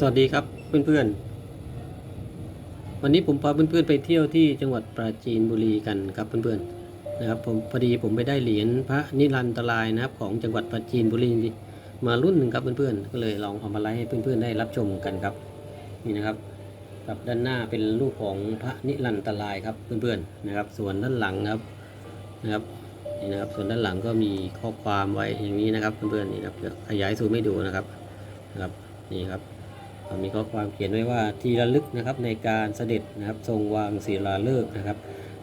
สวัสดีครับเพื่อนๆ วันนี้ผมพาเพื่อนๆไปเที่ยวที่จังหวัดปราจีนบุรีกันครับเพื่อนๆนะครับผมพอดีผมไปได้เหรียญพระนิรันตรายนะครับของจังหวัดปราจีนบุรีมารุ่นหนึ่งครับเพื่อนๆ ก็เลยลองเอามาไลฟ์ให้เพื่อนๆได้รับชมกันครับนี่นะครับกับด้านหน้าเป็นรูปของพระนิรันตรายครับเพื่อนๆนะครับ ส่วนด้านหลังครับนะครับนี่นะครับส่วนด้านหลังก็มีข้อความไว้อย่างนี้นะครับเพื่อนๆนี่นะครับขยายซูมให้ดูนะครับนะครับนี่ครับ มีข้อความเขียนไว้ว่าที่ระลึกนะครับในการเสด็จนะครับทรงวางศิลาฤกษ์นะครับ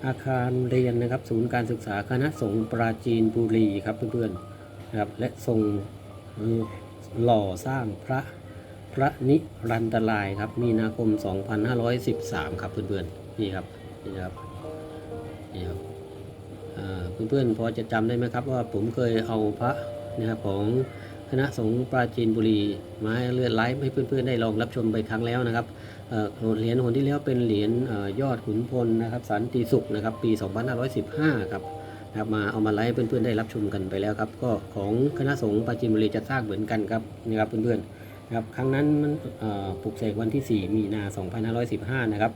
อาคารเรียนนะครับศูนย์การศึกษาคณะสงฆ์ปราจีนบุรีครับเพื่อนๆนะครับและทรงหล่อสร้างพระพระนิรันตรายครับมีนาคม 2513 ครับเพื่อนๆนี่ครับนี่ครับนี่ครับเพื่อนๆพอจะจำได้ไหมครับว่าผมเคยเอาพระนะครับของ ณะสงฆ์ปราจีนบุรีมาเลื่อนไลฟ์ให้เพื่อนๆได้ลองรับชมไปครั้งแล้วนะครับเหรียญหนที่แล้วเป็นเหรียญยอดขุนพลนะครับสันติสุขนะครับปี 2515 ครับนะครับมาเอามาไลฟ์เพื่อนๆได้รับชมกันไปแล้วครับก็ของคณะสงฆ์ปราจีนบุรีจะสร้างเหมือนกันครับนี่ครับเพื่อนๆนะครับครั้งนั้นมันปลุกเสกวันที่ 4 มีนา 2515 นะครับ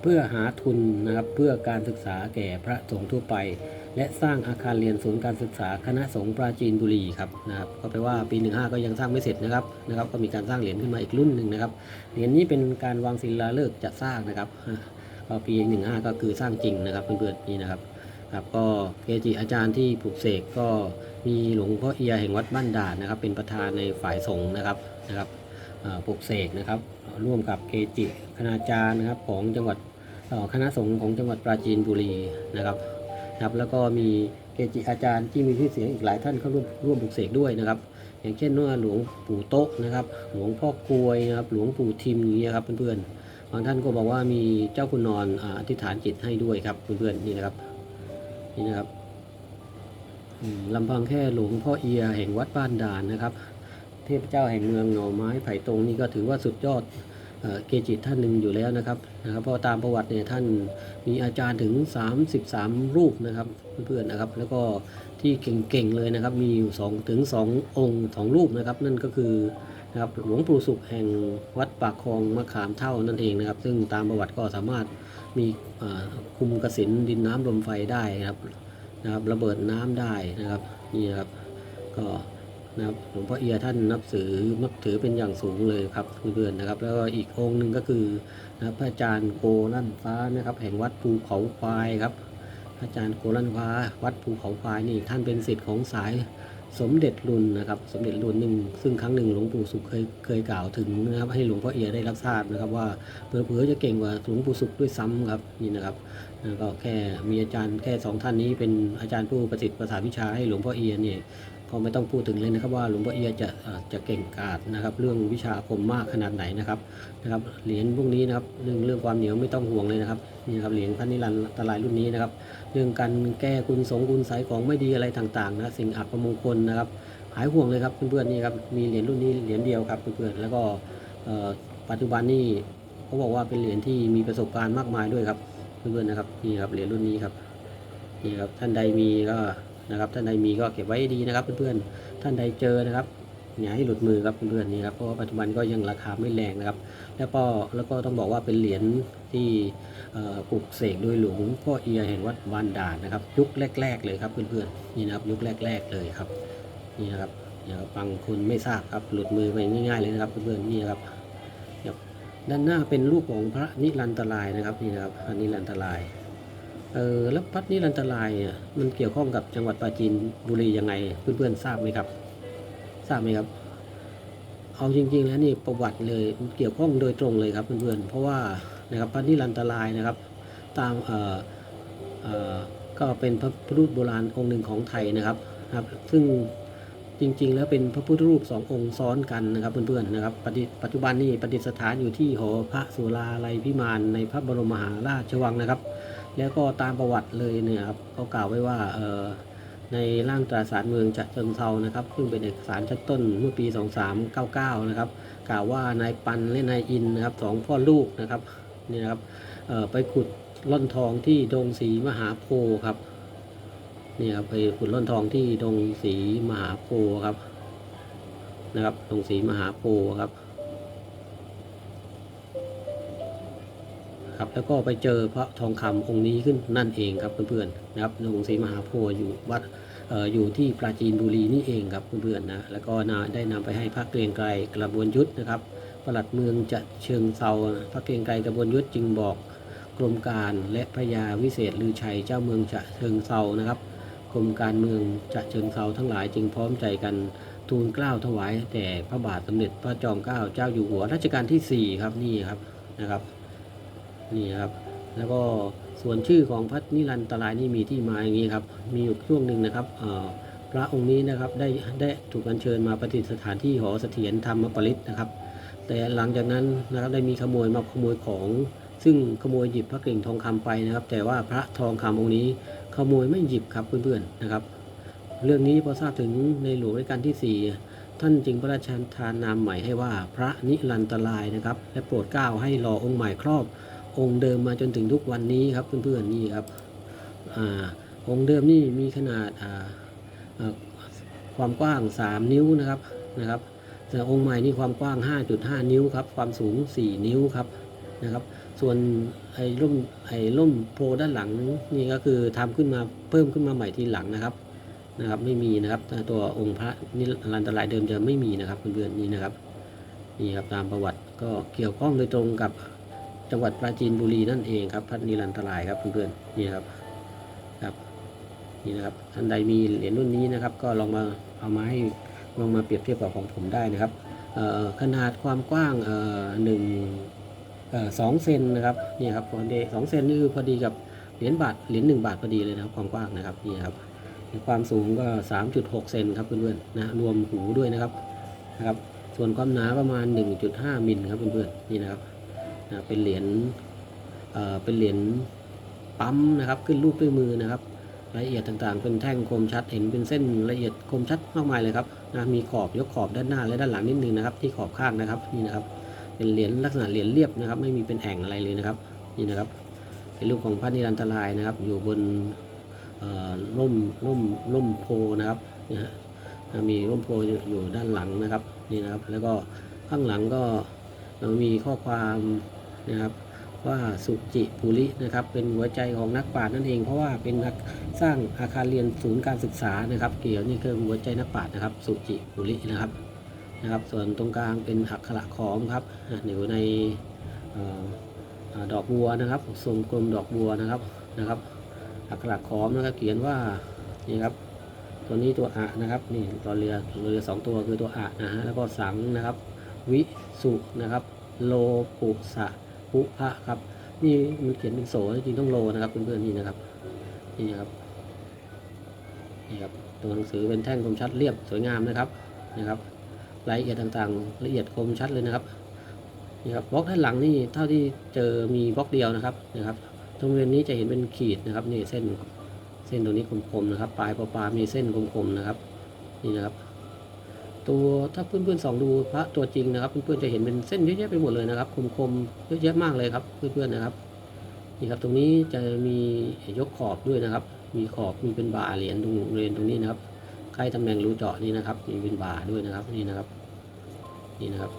เพื่อหาทุนนะครับเพื่อการศึกษาแก่พระสงฆ์ทั่วไป และสร้างอาคารเรียนศูนย์การศึกษาคณะสงฆ์ปราจีนบุรีครับนะครับก็แปลว่าปี 15 ก็ยังสร้างไม่เสร็จนะครับนะครับ ก็มีการสร้างเหรียญขึ้นมาอีกรุ่นหนึ่งนะครับเหรียญนี้เป็นการวางศิลาฤกษ์จะสร้างนะครับก็ปี 15 ก็คือสร้างจริงนะครับเพื่อนๆนี่นะครับครับก็เกจิอาจารย์ที่ปลูกเสกก็มีหลวงพ่อเอียแห่งวัดบ้านด่านนะครับ เป็นประธานในฝ่ายสงฆ์นะครับนะครับ ปลูกเสกนะครับ ร่วมกับเกจิคณาจารย์นะครับของจังหวัดคณะสงฆ์ของจังหวัดปราจีนบุรีนะครับครับแล้วก็มีเกจิอาจารย์ที่มีชื่อเสียงอีกหลายท่านเข้าร่วมร่วมปลุกเสกด้วยนะครับ อย่างเช่นว่าหลวงปู่โต๊ะนะครับ หลวงพ่อกลวยนะครับ หลวงปู่ทิมอย่างเงี้ยครับเพื่อนๆบางท่านก็บอกว่ามีเจ้าคุณนอนออธิษฐานจิตให้ด้วยครับเพื่อนๆนี่นะครับนี่นะครับลำพังแค่หลวงพ่อเอียแห่งวัดบ้านด่านนะครับ ทพเจ้าแห่งเมืองหน่อไม้ไผ่ตรงนี่ก็ถือว่าสุดยอดเอเกจิท่านหนึ่งอยู่แล้วนะครับนะครับเพราะตามประวัติเนี่ยท่านมีอาจารย์ถึง 33 รูปนะครับเพื่อนๆนะครับแล้วก็ที่เก่งๆเลยนะครับมีอยู่2ถึง 2 องค์2รูปนะครับนั่นก็คือนะครับหลวงปู่สุขแห่งวัดปากคลองมะขามเท่านั่นเองนะครับ ซึ่งตามประวัติก็สามารถมีคุมกระสินดินน้ำลมไฟได้นะครับนะครับระเบิดน้ำได้นะครับนี่นะครับก็ นะครับหลวงพ่อเอียท่านนับถือนับถือเป็นอย่างสูงเลยครับเพื่อนๆนะครับ แล้วก็อีกองค์หนึ่งก็คือนะครับพระอาจารย์โกลั่นฟ้านะครับ แห่งวัดภูเขาควายครับพระอาจารย์โกลั่นฟ้าวัดภูเขาควายนี่ท่านเป็นศิษย์ของสายสมเด็จรุนนะครับ สมเด็จรุนหนึ่งซึ่งครั้งหนึ่งหลวงปู่สุขเคยเคยกล่าวถึงนะครับให้หลวงพ่อเอียได้รับทราบนะครับว่าเผื่อจะเก่งกว่าหลวงปู่สุขด้วยซ้ำครับนี่นะครับก็แค่มีอาจารย์แค่สองท่านนี้เป็นอาจารย์ผู้ประสิทธิ์ประสาวิชาให้หลวงพ่อเอียเนี่ย ก็ไม่ต้องพูดถึงเลยนะครับว่าหลวงพ่อเอียจะเอ่อจะเก่งกาจนะครับ เรื่องวิชาคมมากขนาดไหนนะครับนะครับเหรียญพวกนี้นะครับเรื่องเรื่องความเหนียวไม่ต้องห่วงเลยนะครับนี่ครับเหรียญพระนิรันตรายรุ่นนี้นะครับเรื่องการแก้คุณสงคุณสายของไม่ดีอะไรต่างๆนะสิ่งอัปมงคลนะครับ หายห่วงเลยครับเพื่อนๆนี่ครับมีเหรียญรุ่นนี้เหรียญเดียวครับเพื่อนๆแล้วก็ปัจจุบันนี่เขาบอกว่าเป็นเหรียญที่มีประสบการณ์มากมายด้วยครับเพื่อนๆนะครับนี่ครับเหรียญรุ่นนี้ครับนี่ครับท่านใดมีก็ นะครับ ท่านใดมีก็เก็บไว้ดีนะครับเพื่อนๆ ท่านใดเจอนะครับอย่าให้หลุดมือครับเพื่อนๆนี่ครับเพราะว่าปัจจุบันก็ยังราคาไม่แรงนะครับ แล้วก็แล้วก็ต้องบอกว่าเป็นเหรียญที่ปลูกเสกโดยหลวงพ่อเอียแห่งวัดบานด่านนะครับ ยุคแรก ๆ เลยครับเพื่อนๆนี่นะครับยุคแรก ๆเลยครับนี่นะครับนี่ครับางคนไม่ทราบครับหลุดมือไปง่ายๆเลยนะครับเพื่อนๆนี่นะครับครับด้านหน้าเป็นรูปของพระนิรันตรายนะครับนี่นะครับพระนิรันตราย เออแล้วพัดนิรันตรายเนี่ยมันเกี่ยวข้องกับจังหวัดปราจีนบุรียังไงเพื่อนๆทราบไหมครับ ทราบไหมครับ เอาจริง ๆ แล้วนี่ประวัติเลยมันเกี่ยวข้องโดยตรงเลยครับเพื่อนๆเพราะว่านะครับพัดนิรันตรายนะครับ ตามเอ่อเอ่อก็เป็นพระพุทธรูปโบราณองค์หนึ่งของไทยนะครับนะครับ ซึ่งจริง ๆ แล้วเป็นพระพุทธรูปสององค์ซ้อนกันนะครับเพื่อนๆนะครับปัจจุปัจจุบันนี่ประดิษฐานอยู่ที่หอพระสุราลัยพิมานในพระบรมมหาราชวังนะครับ แล้วก็ตามประวัติเลยเนี่ยครับเขากล่าวไว้ว่าในร่างตราสารเมืองจัดเชิงเซานะครับซึ่งเป็นเอกสารชั้นต้นเมื่อปี 2399 นะครับกล่าวว่านายปันและนายอินนะครับสองพ่อลูกนะครับนี่นะครับไปขุดล่อนทองที่ดงศรีมหาโพครับนี่ครับไปขุดล่อนทองที่ดงศรีมหาโพครับนะครับดงศรีมหาโพนครับ แล้วก็ไปเจอพระทองคำองค์นี้ขึ้นนั่นเองครับเพื่อนๆนะครับองค์ศรีมหาโพธิ์อยู่วัดอออยู่ที่ปราจีนบุรีนี่เองครับเพื่อนๆนะแล้วก็นาได้นำไปให้พระเกรียงไกรกระบวนยุทธนะครับปลัดเมืองจะเชิงเซาพระเกรียงไกรกระบวนยุทธจึงบอกกรมการและพระยาวิเศษลือชัยเจ้าเมืองจะเชิงเซานะครับกรมการเมืองจะเชิงเซาทั้งหลายจึงพร้อมใจกันทูลเกล้าถวายแด่พระบาทสมเด็จพระจอมเกล้าเจ้าอยู่หัวรัชกาลที่4ครับนี่ครับนะครับ นี่ครับแล้วก็ส่วนชื่อของพระนิรันตรายนี่มีที่มาอย่างนี้ครับ มีอยู่ช่วงหนึ่งนะครับพระองค์นี้นะครับได้ได้ถูกอัญเชิญมาประดิษฐานที่หอเสถียรธรรมปริศนะครับ แต่หลังจากนั้นนะครับได้มีขโมยมาขโมยของ ซึ่งขโมยหยิบพระกริ่งทองคำไปนะครับ แต่ว่าพระทองคำองค์นี้ขโมยไม่หยิบครับเพื่อนๆนะครับ เรื่องนี้พอทราบถึงในหลวงรัชกาลที่ 4 ท่านจึงพระราชทานนามใหม่ให้ว่าพระนิรันตรายนะครับ และโปรดเกล้าให้รอองค์ใหม่ครอบ องค์เดิมมาจนถึงทุกวันนี้ครับเพื่อนๆนี่ครับอองค์เดิมนี่มีขนาดาาความกว้าง 3 นิ้วนะครับนะครับแต่องค์ใหม่นี่ความกว้าง 5.5 นิ้วครับความสูง 4 นิ้วครับนะครับ ส่วนไอ้ร่มไอ้ร่มโพด้านหลังนี่ก็คือทำขึ้นมาเพิ่มขึ้นมาใหม่ทีหลังนะครับนะครับ ไม่มีนะครับต่ตัวองค์พระนิรันตรายเดิมจะไม่มีนะครับเพื่อนๆนี่นะครับนี่ครับตามประวัติก็เกี่ยวข้องโดยตรงกับ จังหวัดปราจีนบุรีนั่นเองครับพระนิรันตรายครับเพื่อนๆนี่ครับครับนี่นะครับท่านใดมีเหรียญรุ่นนี้นะครับ ก็ลองมาเอามาให้ลองมาเปรียบเทียบกับของผมได้นะครับขนาดความกว้างหนึ่งสองเซนนะครับนี่ครับพอดีสองเซนนี่คือพอดีกับเหรียญบาทเหรียญหนึ่งบาทพอดีเลยนะครับความกว้างนะครับนี่ครับความสูงก็ 3.6 เซนครับเพื่อนๆนะรวมหูด้วยนะครับนะครับ ส่วนความหนาประมาณ 1.5 มิลครับเพื่อนๆนี่นะครับ นะเป็นเหรียญเเป็นเหรียญปั๊มนะครับ ขึ้นรูปด้วยมือนะครับรายละเอียดต่างๆ เป็นแท่งคมชัดเห็นเป็นเส้นละเอียดคมชัดมากมายเลยครับนะมีขอบยกขอบด้านหน้าและด้านหลังนิดนึงนะครับ ที่ขอบข้างนะครับนี่นะครับ เป็นเหรียญลักษณะเหรียญเรียบนะครับ ไม่มีเป็นแอ่งอะไรเลยนะครับนี่นะครับเป็นรูปของพระนิรันตรายนะครับ อยู่บนร่มร่มร่มโพนะครับนะฮะมีร่มโพอยู่อยู่ด้านหลังนะครับนี่นะครับ แล้วก็ข้างหลังก็มีข้อความ นะครับว่าสุจิปุรินะครับเป็นหัวใจของนักปราชญ์นั่นเอง เพราะว่าเป็นนักสร้างอาคารเรียนศูนย์การศึกษานะครับ เกี่ยวนี่คือหัวใจนักปราชญ์นะครับ สุจิปุรินะครับนะครับ ส่วนตรงกลางเป็นอักขระขอมครับอยู่ในออดอกบัวนะครับทรงกลมดอกบัวนะครับนะครับ อักขระขอมนะครับเขียนว่านี่ครับตัวนี้ตัวอะนะครับนี่ตัวเรือเรือสองตัวคือตัวอะนะฮะแล้วก็สังนะครับ วิสุนะครับ โลปุสะ ปุพะครับ นี่มันเขียนเป็นโสจริงต้องโลนะครับเพื่อนๆนี่นะครับ นี่ครับ นี่ครับ ตัวหนังสือเป็นแท่งคมชัดเรียบสวยงามนะครับ นะครับ รายละเอียดต่างๆ ละเอียดคมชัดเลยนะครับ นี่ครับบล็อกด้านหลังนี่เท่าที่เจอมีบล็อกเดียวนะครับ นะครับ ตรงบริเวณนี้จะเห็นเป็นขีดนะครับ นี่เส้น เส้นตรงนี้คมๆนะครับ ปลายปลาปลามีเส้นคมๆนะครับ นี่นะครับ ตัวถ้าเพื่อนๆส่องดูพระตัวจริงนะครับ เพื่อนๆจะเห็นเป็นเส้นเยอะแยะไปหมดเลยนะครับ คมๆเยอะแยะมากเลยครับ เพื่อนๆนะครับนี่ครับตรงนี้จะมียกขอบด้วยนะครับ มีขอบมีเป็นบ่าเหรียญตรงบริเวณตรงนี้นะครับใกล้ตำแหน่งรูเจาะนี่นะครับ มีเป็นบ่าด้วยนะครับนี่นะครับ นี่นะครับ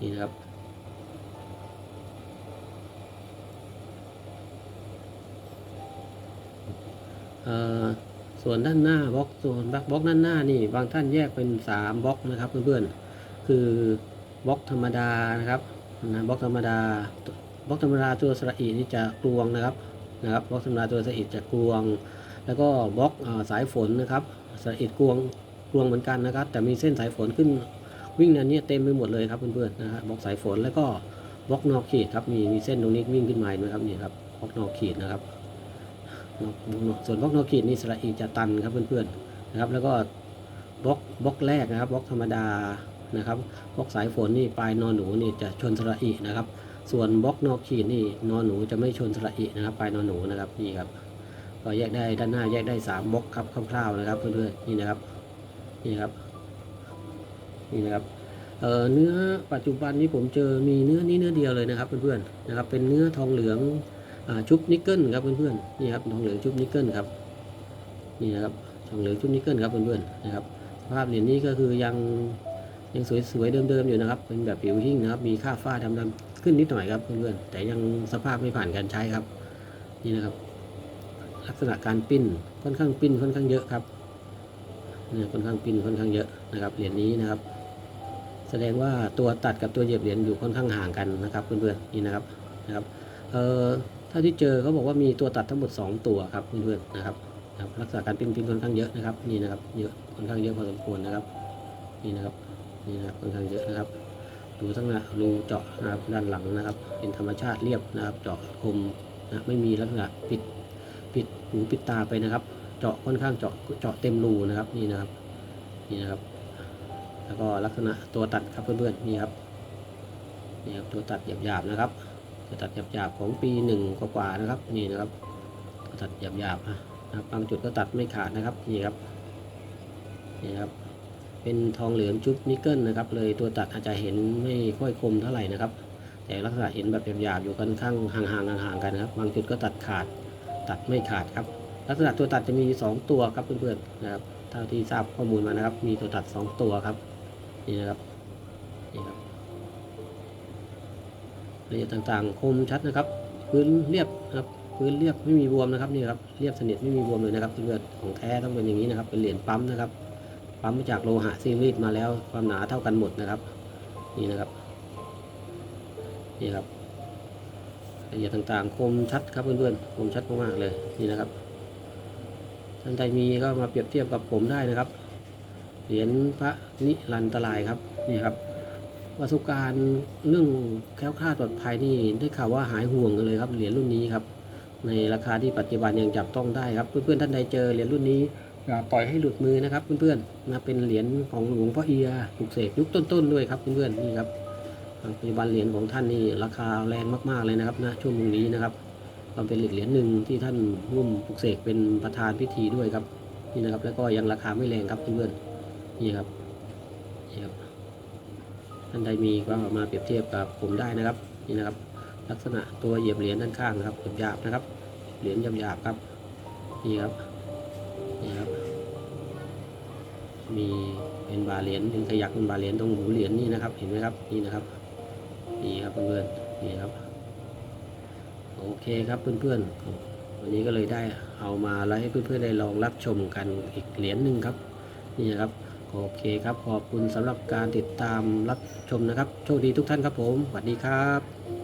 นี่นะครับเอ่อ ส่วนด้านหน้าบล็อกส่วนบล็อกด้านหน้านี่บางท่านแยกเป็น3บล็อกนะครับเพื่อนๆคือบล็อกธรรมดานะครับนะบล็อกธรรมดาบล็อกธรรมดาตัวสระอีนี่จะกลวงนะครับนะครับบล็อกธรรมดาตัวสระอีจะกลวง แล้วก็บล็อกอสายฝนนะครับสระอีกลวงกลวงเหมือนกันนะครับ แต่มีเส้นสายฝนขึ้นวิ่งนันนี้เต็มไปหมดเลยครับเพื่อนๆนะครับบล็อกสายฝนแล้วก็บล็อกนอกขีดครับมีมีเส้นตรงนี้วิ่งขึ้นมาเห็นไหมครับนี่ครับบล็อกนอกขีดนะครับ ส่วนบล็อกนอกขีดนี่สระอีจะตันครับเพื่อนๆนะครับ แล้วก็บล็อกบล็อกแรกนะครับบล็อกธรรมดานะครับบล็อกสายฝนนี่ปลายนอนหนูนี่จะชนสระอีนะครับ ส่วนบล็อกนอกขีดนี่นอนหนูจะไม่ชนสระอีนะครับปลายนอนหนูนะครับนี่ครับก็แยกได้ด้านหน้าแยกได้สามบล็อกครับคร่าวๆนะครับเพื่อนๆนี่นะครับนี่ครับนี่นะครับเอ่อเนื้อปัจจุบันนี้ผมเจอมีเนื้อนี้เนื้อเดียวเลยนะครับเพื่อนๆนะครับเป็นเนื้อทองเหลือง ชุบนิกเกิลครับเพื่อนๆนี่ครับทองเหลืองชุบนิกเกิลครับนี่นะครับทองเหลืองชุบนิกเกิลครับเพื่อนๆนะครับสภาพเหรียญนี้ก็คือยังยังสวยๆเดิมๆอยู่นะครับ เป็นแบบผิวหิ้งนะครับมีค่าฝ้าดำๆขึ้นนิดหน่อยครับเพื่อนๆแต่ยังสภาพไม่ผ่านการใช้ครับ นี่นะครับ ลักษณะการปิ้นค่อนข้างปิ้นค่อนข้างเยอะครับเนี่ยค่อนข้างปิ้นค่อนข้างเยอะนะครับเหรียญนี้นะครับ แสดงว่าตัวตัดกับตัวเหยียบเหรียญอยู่ค่อนข้างห่างกันนะครับเพื่อนๆนี่นะครับนะครับเอ่อ ถ้าที่เจอเขาบอกว่ามีตัวตัดทั้งหมด 2 ตัวครับเพื่อนๆนะครับนะครับลักษณะการปิ้นปิ้นค่อนข้างเยอะนะครับนี่นะครับเยอะค่อนข้างเยอะพอสมควรนะครับนี่นะครับนี่นะครับค่อนข้างเยอะนะครับ ดูทั้งน้ารูเจาะนะครับด้านหลังนะครับ เป็นธรรมชาติเรียบนะครับ เจาะคมนะไม่มีลักษณะปิดปิดหูปิดตาไปนะครับ เจาะค่อนข้างเจาะเจาะเต็มรูนะครับนี่นะครับนี่นะครับ แล้วก็ลักษณะตัวตัดครับเพื่อนๆนี่ครับนี่ครับตัวตัดหยาบๆนะครับ ตัวตัดหยาบๆของปีหนึ่งกว่าๆนะครับนี่นะครับตัวตัดหยาบๆนะครับบางจุดก็ตัดไม่ขาดนะครับนี่ครับนี่ครับ เป็นทองเหลืองชุบนิกเกิลนะครับ เลยตัวตัดอาจจะเห็นไม่ค่อยคมเท่าไหร่นะครับ แต่ลักษณะเห็นแบบหยาบๆอยู่ค่อนข้างห่างๆห่างๆกันนะครับ บางจุดก็ตัดขาดตัดไม่ขาดครับ ลักษณะตัวตัดจะมี 2 ตัวครับเพื่อนๆนะครับเท่าที่ทราบข้อมูลมานะครับ มีตัวตัด 2 ตัวครับนี่นะครับนี่ครับ ละเอียดต่างๆ คมชัดนะครับ พื้นเรียบนะครับ พื้นเรียบไม่มีบวมนะครับนี่ครับ เรียบสนิทไม่มีบวมเลยนะครับเพื่อนๆของแท้ต้องเป็นอย่างนี้นะครับ เป็นเหรียญปั๊มนะครับ ปั๊มมาจากโลหะซีรีส์มาแล้วความหนาเท่ากันหมดนะครับ นี่นะครับนี่ครับละเอียดต่างๆ คมชัดครับเพื่อนๆ คมชัดมากๆเลยนี่นะครับท่านใดมีก็มาเปรียบเทียบกับผมได้นะครับ เหรียญพระนิรันตรายครับนี่ครับ ประสบการณ์เรื่องแคล้วคลาดปลอดภัยนี่ได้ข่าวว่าหายห่วงกันเลยครับเหรียญรุ่นนี้ครับในราคาที่ปัจจุบันยังจับต้องได้ครับ เพื่อนๆท่านใดเจอเหรียญรุ่นนี้อย่าปล่อยให้หลุดมือนะครับเพื่อนๆนะเป็นเหรียญของหลวงพ่อเอียปลุกเสกยุคต้นๆด้วยครับเพื่อนๆนี่ครับปัจจุบันเหรียญของท่านนี่ราคาแรงมากๆเลยนะครับนะช่วงนี้นะครับก็เป็นเหรียญหนึ่งที่ท่านร่วมปลุกเสกเป็นประธานพิธีด้วยครับนี่นะครับแล้วก็ยังราคาไม่แรงครับเพื่อนๆนี่ครับนี่ครับ ท่านใดมีก็มาเปรียบเทียบกับผมได้นะครับนี่นะครับ ลักษณะตัวเหยียบเหรียญด้านข้างนะครับหยาบๆนะครับ เหรียญหยาบๆครับนี่ครับนี่ครับ มีเป็นบาเหรียญเป็นขยักเป็นบาเหรียญตรงหูเหรียญนี่นะครับ เห็นไหมครับนี่นะครับนี่ครับเพื่อนๆนี่ครับโอเคครับเพื่อนๆวันนี้ก็เลยได้เอามาแล้วให้เพื่อนๆได้ลองรับชมกันอีกเหรียญหนึ่งครับ นี่นะครับ โอเคครับขอบคุณสำหรับการติดตามรับชมนะครับ โชคดีทุกท่านครับผมสวัสดีครับ